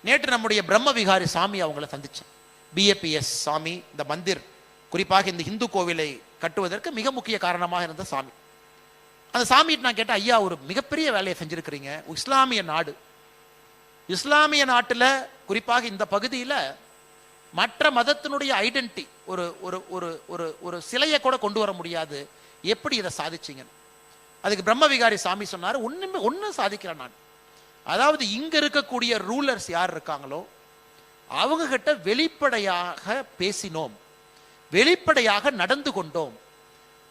நேற்று நம்முடைய பிரம்ம விகாரி சாமி அவங்கள சந்திச்சேன். பிஏபிஎஸ் சாமி இந்த மந்திர் குறிப்பாக இந்த இந்து கோவிலை கட்டுவதற்கு மிக முக்கிய காரணமாக இருந்த சாமி. அந்த சாமிகிட்ட நான் கேட்டேன் ஐயா ஒரு மிகப்பெரிய வேலையை செஞ்சிருக்கிறீங்க. இஸ்லாமிய நாடு. இஸ்லாமிய நாட்டில் குறிப்பாக இந்த பகுதியில் மற்ற மதத்தினுடைய ஐடென்டி ஒரு ஒரு ஒரு ஒரு ஒரு சிலையை கூட கொண்டு வர முடியாது. எப்படி இதை சாதிச்சிங்கன்னு. அதுக்கு பிரம்ம விகாரி சாமி சொன்னார் ஒன்றுமே ஒன்றும் சாதிக்கிறேன் நான். அதாவது இங்க இருக்கக்கூடிய ரூலர்ஸ் யார் இருக்காங்களோ அவங்க கிட்ட வெளிப்படையாக பேசினோம். வெளிப்படையாக நடந்து கொண்டோம்.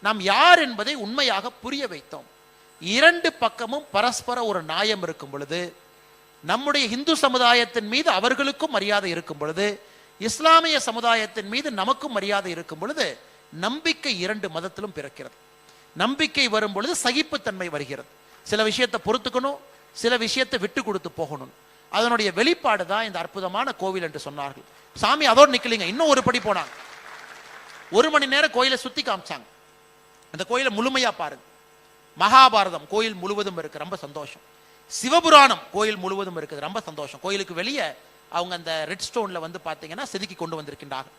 நாம் யார் என்பதை உண்மையாக புரிய வைத்தோம். இரண்டு பக்கமும் பரஸ்பர ஒரு நியாயம் இருக்கும் பொழுது நம்முடைய இந்து சமுதாயத்தின் மீது அவர்களுக்கும் மரியாதை இருக்கும் பொழுது இஸ்லாமிய சமுதாயத்தின் மீது நமக்கும் மரியாதை இருக்கும் பொழுது நம்பிக்கை இரண்டு மதத்திலும் பிறக்கிறது. நம்பிக்கை வரும் பொழுது சகிப்புத்தன்மை வருகிறது. சில விஷயத்தை பொறுத்துக்கணும் சில விஷயத்தை விட்டு கொடுத்து போகணும். அதனுடைய வெளிப்பாடு தான் இந்த அற்புதமான கோவில் என்று சொன்னார்கள். சாமி அதோடு நிக்கலைங்க. இன்னும் ஒரு படி போனாங்க. ஒரு மணி நேரம் கோயிலை சுத்தி காமிச்சாங்க. அந்த கோயிலை முழுமையா பாருங்க. மகாபாரதம் கோயில் முழுவதும் இருக்கு. ரொம்ப சந்தோஷம். சிவபுராணம் கோயில் முழுவதும் இருக்குது. ரொம்ப சந்தோஷம். கோயிலுக்கு வெளியே அவங்க அந்த ரெட் ஸ்டோன்ல வந்து பார்த்தீங்கன்னா செதுக்கி கொண்டு வந்திருக்கின்றார்கள்.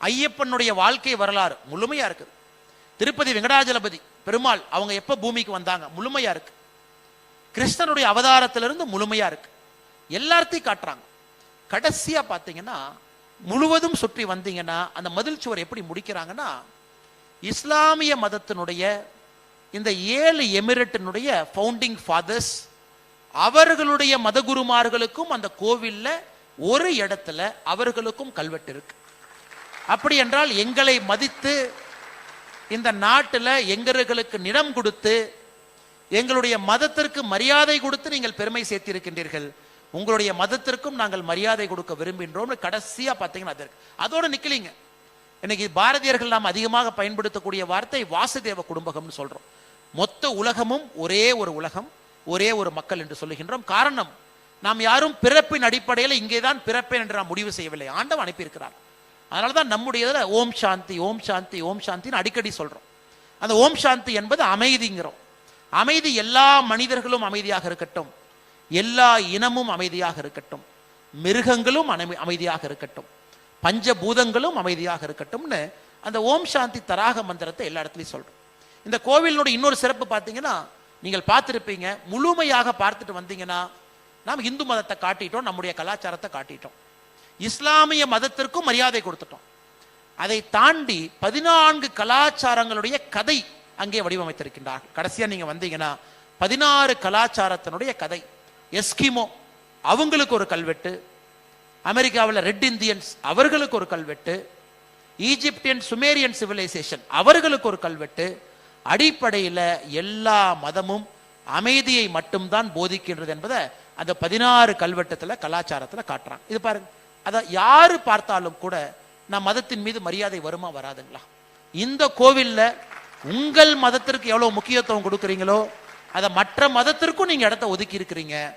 ஐயப்பனுடைய வாழ்க்கை வரலாறு முழுமையா இருக்குது. திருப்பதி வெங்கடாஜலபதி பெருமாள் அவங்க எப்போ பூமிக்கு வந்தாங்க? முழுமையா இருக்கு. கிருஷ்ணனுடைய அவதாரத்திலிருந்து முழுமையா இருக்கு. எல்லாத்தையும் காட்டுறாங்க. கடைசியா பார்த்தீங்கன்னா முழுவதும் சுற்றி வந்தீங்கன்னா அந்த மதில் சுவர் எப்படி முடிக்கிறாங்கன்னா இஸ்லாமிய மதத்தினுடைய இந்த ஏழு எமிரட்டினுடைய ஃபவுண்டிங் ஃபாதர்ஸ் அவர்களுடைய மதகுருமார்களுக்கும் அந்த கோவிலில் ஒரு இடத்துல அவர்களுக்கும் கல்வெட்டு இருக்கு. அப்படி என்றால் எங்களை மதித்து இந்த நாட்டில் எங்களுக்கு நிறம் கொடுத்து எங்களுடைய மதத்திற்கு மரியாதை கொடுத்து நீங்கள் பெருமை சேர்த்திருக்கின்றீர்கள். உங்களுடைய மதத்திற்கும் நாங்கள் மரியாதை கொடுக்க விரும்புகின்றோம் கடைசியா பார்த்தீங்கன்னா அது அதோட நிக்கலீங்க. இன்னைக்கு பாரதியர்கள் நாம் அதிகமாக பயன்படுத்தக்கூடிய வார்த்தை வாசுதேவ குடும்பகம்னு சொல்றோம். மொத்த உலகமும் ஒரே ஒரு உலகம் ஒரே ஒரு மக்கள் என்று சொல்லுகின்றோம். காரணம் நாம் யாரும் பிறப்பின் அடிப்படையில் இங்கேதான் பிறப்பேன் என்று நாம் முடிவு செய்யவில்லை. ஆண்டவன் அனுப்பியிருக்கிறார். அதனால தான் நம்முடைய இதுல ஓம் சாந்தி ஓம் சாந்தி ஓம் சாந்தின்னு அடிக்கடி சொல்றோம். அந்த ஓம் சாந்தி என்பது அமைதிங்கிறோம். அமைதி எல்லா மனிதர்களும் அமைதியாக இருக்கட்டும். எல்லா இனமும் அமைதியாக இருக்கட்டும். மிருகங்களும் அமைதியாக இருக்கட்டும். பஞ்சபூதங்களும் அமைதியாக இருக்கட்டும்னு அந்த ஓம் சாந்தி தராக மந்திரத்தை எல்லா இடத்துலையும் சொல்றோம். இந்த கோவிலினுடைய இன்னொரு சிறப்பு பார்த்தீங்கன்னா நீங்கள் பார்த்துருப்பீங்க முழுமையாக பார்த்துட்டு வந்தீங்கன்னா நாம் இந்து மதத்தை காட்டிட்டோம் நம்முடைய கலாச்சாரத்தை காட்டிட்டோம். இஸ்லாமிய மதத்திற்கும் மரியாதை கொடுத்துட்டோம். அதை தாண்டி பதினான்கு கலாச்சாரங்களுடைய கதை அங்கே வடிவமைத்திருக்கின்றார். கடைசியா நீங்க வந்தீங்கன்னா பதினாறு கலாச்சாரத்தினுடைய கதை எஸ்கிமோ அவங்களுக்கு ஒரு கல்வெட்டு அமெரிக்காவில் ரெட் இந்தியன்ஸ் அவர்களுக்கு ஒரு கல்வெட்டு ஈஜிப்டியன் சுமேரியன் சிவிலைசேஷன் அவர்களுக்கு ஒரு கல்வெட்டு அடிப்படையில் எல்லா மதமும் அமைதியை மட்டும்தான் போதிக்கின்றது என்பதை அந்த பதினாறு கல்வெட்டத்தில் கலாச்சாரத்தில் காட்டுறான் இது பாருங்க அதை யாரு பார்த்தாலும் கூட நான் மதத்தின் மீது மரியாதை வருமா வராதுங்களா? இந்த கோவில்ல உங்கள் மதத்திற்கு எவ்வளவு முக்கியத்துவம் கொடுக்குறீங்களோ அதை மற்ற மதத்திற்கும் நீங்க இடத்த ஒதுக்கி இருக்கிறீங்க.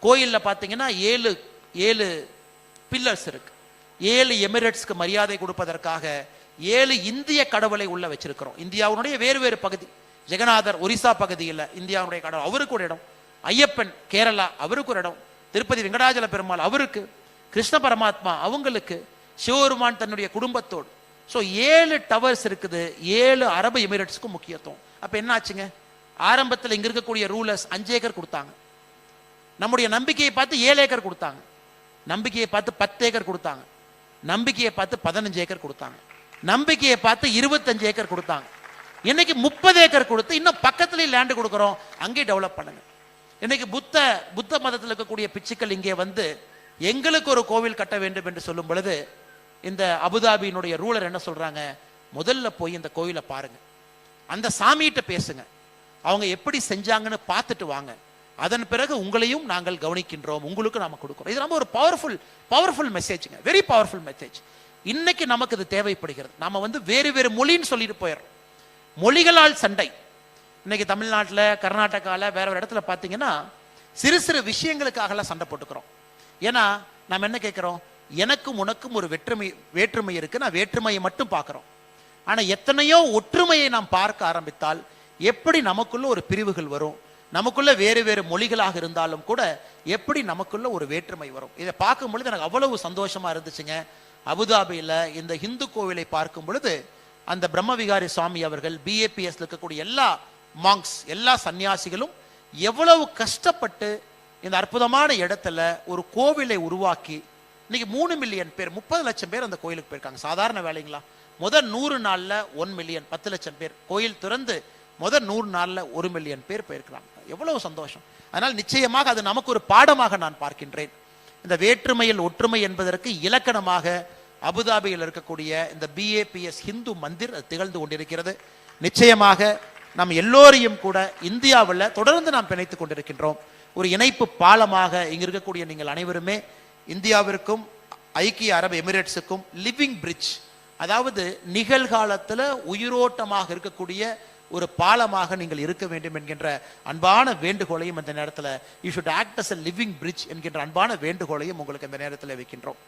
கோயிலில் பார்த்தீங்கன்னா ஏழு ஏழு பில்லர்ஸ் இருக்கு. ஏழு எமிரேட்ஸ்க்கு மரியாதை கொடுப்பதற்காக ஏழு இந்திய கடவுளை உள்ள வச்சிருக்கிறோம். இந்தியாவுடைய வேறு வேறு பகுதி. ஜெகநாதர் ஒரிசா பகுதியில் இந்தியாவுடைய கடவுள் அவருக்கு ஒரு இடம். ஐயப்பன் கேரளா அவருக்கு ஒரு இடம். திருப்பதி வெங்கடாஜல பெருமாள் அவருக்கு. கிருஷ்ண பரமாத்மா அவங்களுக்கு. சிவபெருமான் தன்னுடைய குடும்பத்தோடு. ஸோ ஏழு டவர்ஸ் இருக்குது. ஏழு அரபு எமிரேட்ஸ்க்கும் முக்கியத்துவம். அப்போ என்ன ஆச்சுங்க ஆரம்பத்தில் இங்க இருக்கக்கூடிய ரூலர்ஸ் அஞ்சு ஏக்கர் கொடுத்தாங்க. நம்முடைய நம்பிக்கையை பார்த்து ஏழு ஏக்கர் கொடுத்தாங்க. நம்பிக்கையை பார்த்து பத்து ஏக்கர் கொடுத்தாங்க. நம்பிக்கையை பார்த்து பதினஞ்சு ஏக்கர் கொடுத்தாங்க. நம்பிக்கையை பார்த்து இருபத்தஞ்சு ஏக்கர் கொடுத்தாங்க. இன்னைக்கு முப்பது ஏக்கர் கொடுத்து இன்னும் பக்கத்துலயே லேண்டு கொடுக்குறோம். அங்கேயே டெவலப் பண்ணுங்க. இன்னைக்கு புத்த புத்த மதத்தில் இருக்கக்கூடிய பிச்சுக்கள் இங்கே வந்து எங்களுக்கு ஒரு கோவில் கட்ட வேண்டும் என்று சொல்லும் பொழுது இந்த அபுதாபியினுடைய ரூலர் என்ன சொல்றாங்க? முதல்ல போய் இந்த கோயிலை பாருங்க. அந்த சாமிகிட்ட பேசுங்க. அவங்க எப்படி செஞ்சாங்கன்னு பார்த்துட்டு வாங்க. அதன் பிறகு உங்களையும் நாங்கள் கவனிக்கின்றோம். உங்களுக்கு நாம கொடுக்கிறோம். இது ரொம்ப ஒரு பவர்ஃபுல் பவர்ஃபுல் மெசேஜ்ங்க வெரி பவர்ஃபுல் மெசேஜ் இன்னைக்கு நமக்கு இது தேவைப்படுகிறது. நாம வந்து வேறு வேறு மொழின்னு சொல்லிட்டு போயிடுறோம். மொழிகளால் சண்டை. இன்னைக்கு தமிழ்நாட்டில் கர்நாடகாவில் வேற ஒரு இடத்துல பார்த்தீங்கன்னா சிறு சிறு விஷயங்களுக்காகலாம் சண்டை போட்டுக்கிறோம். ஏன்னா நம்ம என்ன கேட்குறோம்? எனக்கும் உனக்கும் ஒரு வெற்றுமை வேற்றுமை இருக்கு. நான் வேற்றுமையை மட்டும் பார்க்குறோம். ஆனா எத்தனையோ ஒற்றுமையை நாம் பார்க்க ஆரம்பித்தால் எப்படி நமக்குள்ள ஒரு பிரிவுகள் வரும்? நமக்குள்ள வேறு வேறு மொழிகளாக இருந்தாலும் கூட எப்படி நமக்குள்ள ஒரு வேற்றுமை வரும்? இதை பார்க்கும் பொழுது எனக்கு அவ்வளவு சந்தோஷமா இருந்துச்சுங்க. அபுதாபியில இந்த இந்து கோவிலை பார்க்கும் பொழுது அந்த பிரம்மவிகாரி சுவாமி அவர்கள் பிஏபிஎஸ்ல இருக்கக்கூடிய எல்லா மாங்ஸ் எல்லா சன்னியாசிகளும் எவ்வளவு கஷ்டப்பட்டு இந்த அற்புதமான இடத்துல ஒரு கோவிலை உருவாக்கி இன்னைக்கு மூணு மில்லியன் பேர் முப்பது லட்சம் பேர் அந்த கோயிலுக்கு போயிருக்காங்க. சாதாரண வேலைங்களா? முதல் நூறு நாளில் ஒன் மில்லியன் பத்து லட்சம் பேர். கோயில் திறந்து முதல் நூறு நாளில் ஒரு மில்லியன் பேர் போயிருக்கிறாங்க. எவ்வளவு சந்தோஷம். அதனால் நிச்சயமாக அது நமக்கு ஒரு பாடமாக நான் பார்க்கின்றேன். இந்த வேற்றுமையில் ஒற்றுமை என்பதற்கு இலக்கணமாக அபுதாபியில் இருக்கக்கூடிய இந்த பிஏபிஎஸ் ஹிந்து மந்திர் அது திகழ்ந்து கொண்டிருக்கிறது. நிச்சயமாக நாம் எல்லோரையும் கூட இந்தியாவில் தொடர்ந்து நாம் பிணைத்து கொண்டிருக்கின்றோம். ஒரு இணைப்பு பாலமாக இங்கே இருக்கக்கூடிய நீங்கள் அனைவருமே இந்தியாவிற்கும் ஐக்கிய அரபு எமிரேட்ஸுக்கும் லிவிங் பிரிட்ஜ் அதாவது நிகழ்காலத்தில் உயிரோட்டமாக இருக்கக்கூடிய ஒரு பாலமாக நீங்கள் இருக்க வேண்டும் என்கின்ற அன்பான வேண்டுகோளையும் இந்த நேரத்தில் you should act as a living bridge என்கின்ற அன்பான வேண்டுகோளையும் உங்களுக்கு இந்த நேரத்தில் வைக்கின்றோம்.